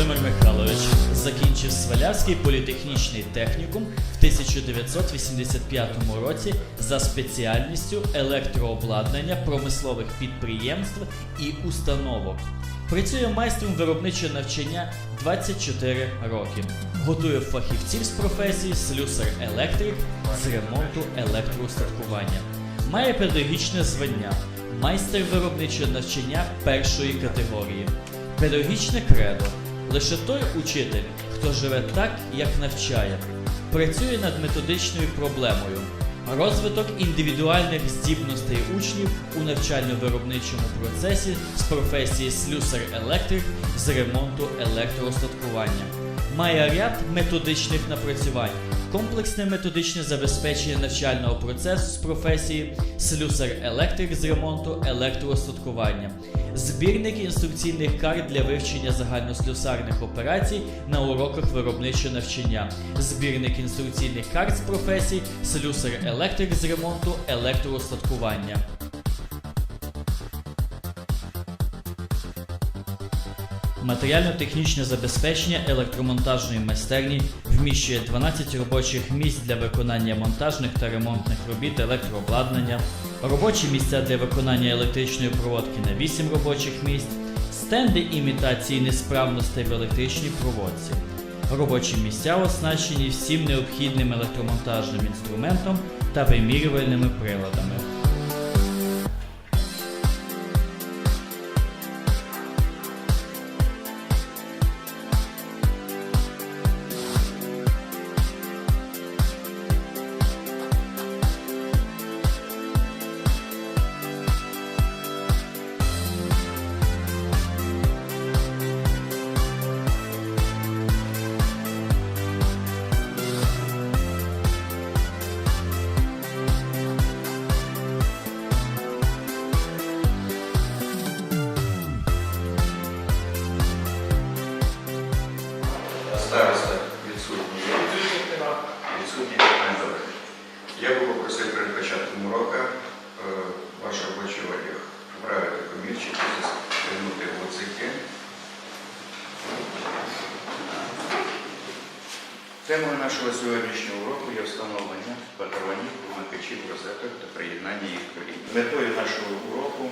Володимир Михайлович закінчив Свалявський політехнічний технікум в 1985 році за спеціальністю електрообладнання промислових підприємств і установок. Працює майстром виробничого навчання 24 роки. Готує фахівців з професії слюсар-електрик з ремонту електроустаткування. Має педагогічне звання, майстер виробничого навчання першої категорії. Педагогічне кредо лише той учитель, хто живе так, як навчає, працює над методичною проблемою. Розвиток індивідуальних здібностей учнів у навчально-виробничому процесі з професії слюсар-електрик з ремонту електроостаткування. Має ряд методичних напрацювань, комплексне методичне забезпечення навчального процесу з професії слюсар-електрик з ремонту електроостаткування, збірник інструкційних карт для вивчення загальнослюсарних операцій на уроках виробничого навчання, збірник інструкційних карт з професій слюсар-електрик з ремонту електроостаткування. Матеріально-технічне забезпечення електромонтажної майстерні вміщує 12 робочих місць для виконання монтажних та ремонтних робіт електрообладнання, робочі місця для виконання електричної проводки на 8 робочих місць, стенди імітації несправностей в електричній проводці. Робочі місця оснащені всім необхідним електромонтажним інструментом та вимірювальними приладами. Темою нашого сьогоднішнього уроку є встановлення патронів, вимикачів, розеток та приєднання їх до лінії. Метою нашого уроку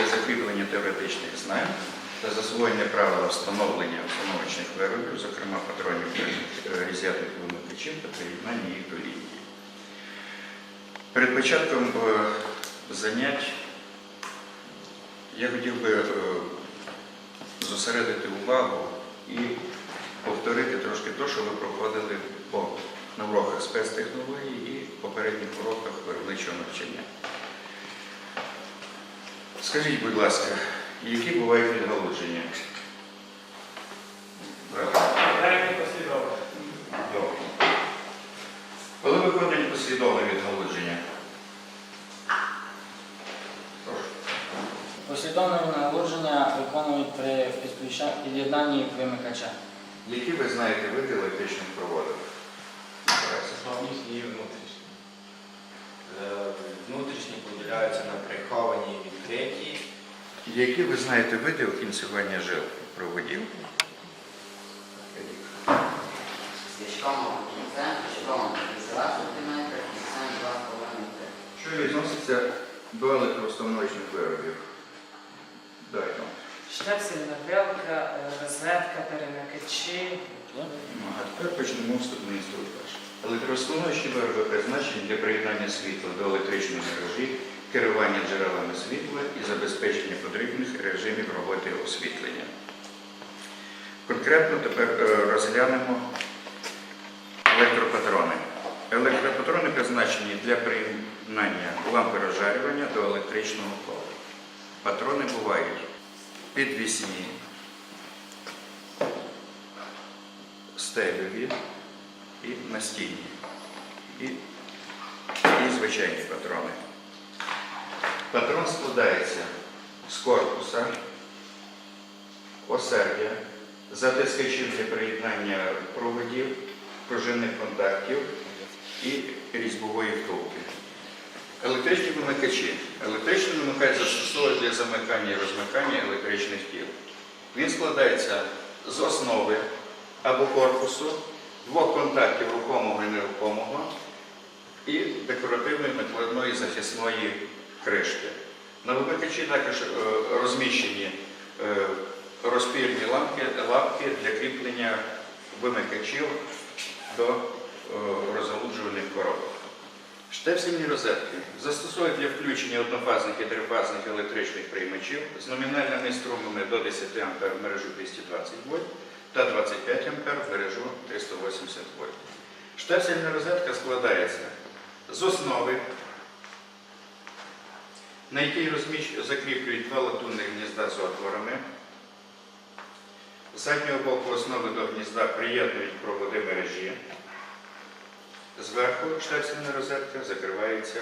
є закріплення теоретичних знань та засвоєння правила встановлення установочних виробів, зокрема патронів е, різятних вимикачів та приєднання їх до лінії. Перед початком е, занять я хотів би е, зосередити увагу і повторити трошки те, що ви проходили по, на уроках спецтехнології і попередніх уроках виробничого навчання. Скажіть, будь ласка, які бувають. Добре. Коли виходить послідовне відгалудження? Послідовне наложення виконують при під'єднанні примикача. Які ви знаєте види електричних проводок? Зовнішні і внутрішні. Е, Внутрішні поділяються на приховані і відкриті. Які ви знаєте види окінцювання жил проводів? Свічком кінцем, щитом 2 см, кінцем 2,5 метри. Що відноситься до електроустановочних виробів? Дайте. Штепсельна вилка, е, розетка, перемикачі. А тепер почнемо вступний інструктаж. Електроустановочні вироби призначені для приєднання світла до електричної мережі, керування джерелами світла і забезпечення потрібних режимів роботи освітлення. Конкретно тепер е, розглянемо електропатрони. Електропатрони призначені для приєднання лампи розжарювання до електричного кола. Патрони бувають підвісні, стелеві і настійні. І, і звичайні патрони. Патрон складається з корпуса, осердя, затискачів для приєднання проводів, пружинних контактів і різьбової втулки. Електричні вимикачі. Електричний вимикач застосовують для замикання і розмикання електричних тіл. Він складається з основи або корпусу двох контактів рухомого і нерухомого і декоративної накладної захисної кришки. На вимикачі також е, розміщені е, розпірні ламки, лапки для кріплення вимикачів до е, розгалуджувальних коробок. Штепсельні розетки застосовують для включення однофазних і трифазних електричних приймачів з номінальними струмами до 10 А в мережу 220 вольт та 25 А в мережу 380 вольт. Штепсельна розетка складається з основи, на якій закріплюють два латунних гнізда з отворами. З заднього боку основи до гнізда приєднують проводи мережі. Зверху штепсельна розетка закривається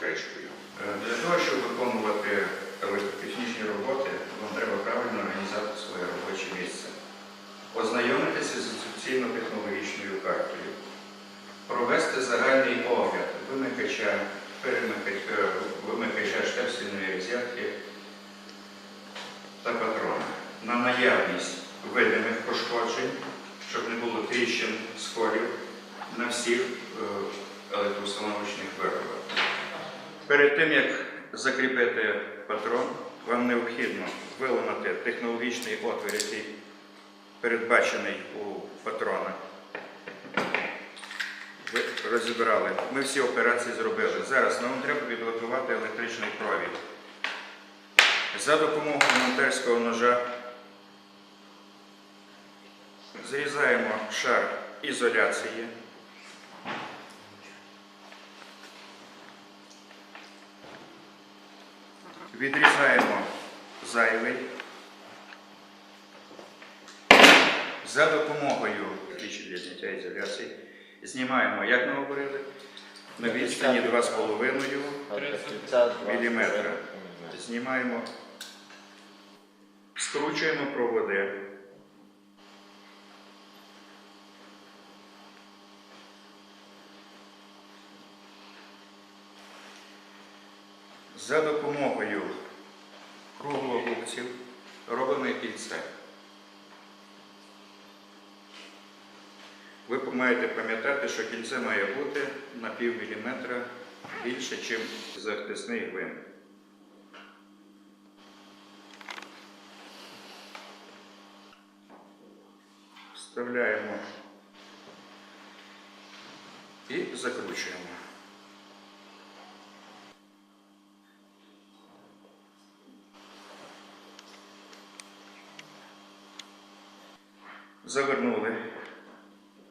кришкою. Е, Для того, щоб виконувати електротехнічні роботи, вам треба правильно організувати своє робоче місце, ознайомитися з інструкційно-технологічною картою, провести загальний огляд вимикача, е, вимикача штепсельної розетки та патрона. На наявність видимих пошкоджень, щоб не було тріщин, сколів на всіх Перед тим, як закріпити патрон, вам необхідно виламати технологічний отвір, який передбачений у патрона. Ви розібрали. Ми всі операції зробили. Зараз нам треба підготувати електричний провід. За допомогою монтерського ножа зрізаємо шар ізоляції. Відрізаємо зайвий. За допомогою ключі для зняття ізоляції знімаємо, як ми говорили, на відстані 2,5 міліметра. Знімаємо, скручуємо проводи. За допомогою круглогубців робимо кільце. Ви маєте пам'ятати, що кільце має бути на пів міліметра більше, ніж захисний гвинт. Вставляємо і закручуємо. Завернули.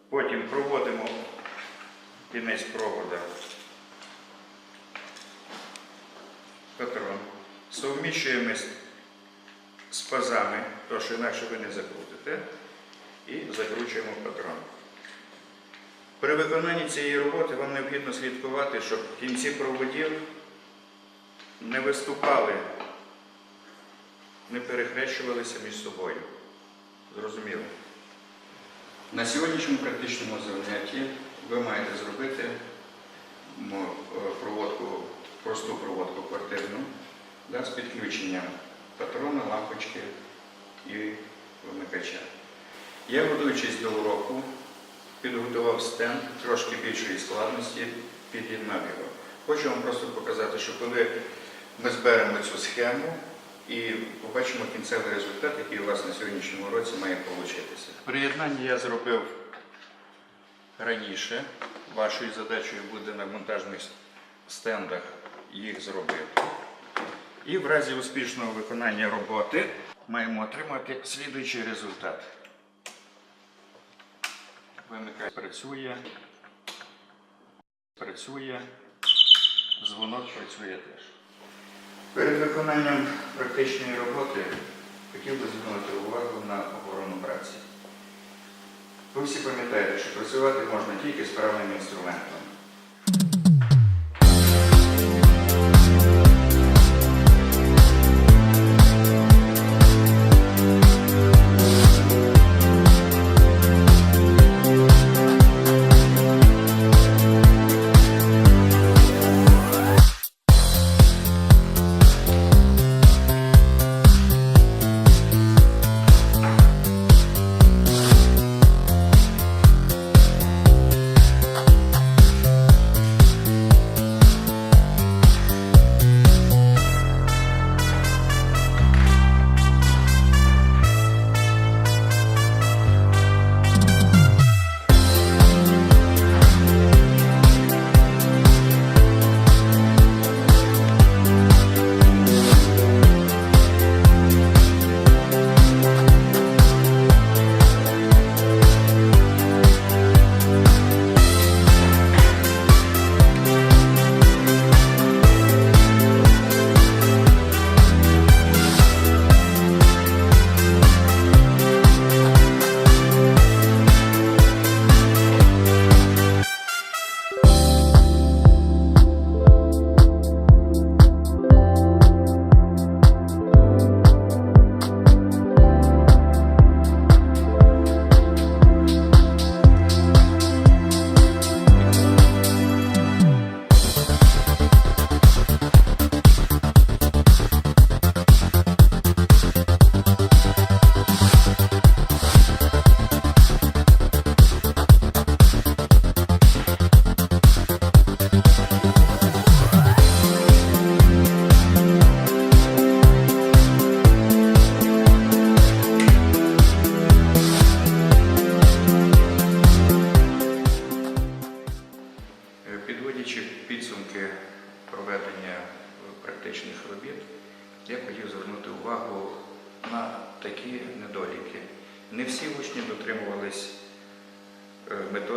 Потім проводимо кінець провода. Патрон. Совміщуємо з- пазами, то що інакше ви не закрутите, і закручуємо патрон. При виконанні цієї роботи вам необхідно слідкувати, щоб кінці проводів не виступали, не перехрещувалися між собою. Зрозуміло? На сьогоднішньому практичному занятті ви маєте зробити е, проводку, просту проводку квартирну да, з підключенням патрона, лампочки і вимикача. Я, готуючись до уроку, підготував стенд трошки більшої складності, під'єднав його. Хочу вам просто показати, що коли ми зберемо цю схему і побачимо кінцевий результат, який у вас на сьогоднішньому році має вийти. Приєднання я зробив раніше. Вашою задачею буде на монтажних стендах їх зробити. І в разі успішного виконання роботи маємо отримати слідуючий результат. Вимикач працює, працює, дзвонок працює теж. Перед виконанням практичної роботи хотів би звернути увагу на охорону праці. Ви всі пам'ятаєте, що працювати можна тільки з правильним інструментом.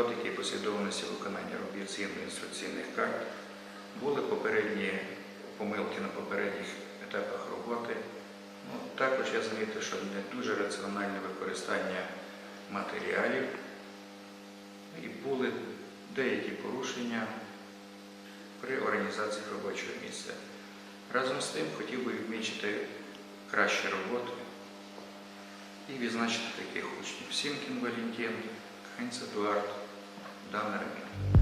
Методики і послідовності виконання робіт згідно інструкційних карт. Були попередні помилки на попередніх етапах роботи. Ну, також я замітив, що не дуже раціональне використання матеріалів і були деякі порушення при організації робочого місця. Разом з тим хотів би відмічити кращі роботи і відзначити таких учнів. Сімкін Валентин, Хeinz Едуард, down arrogant.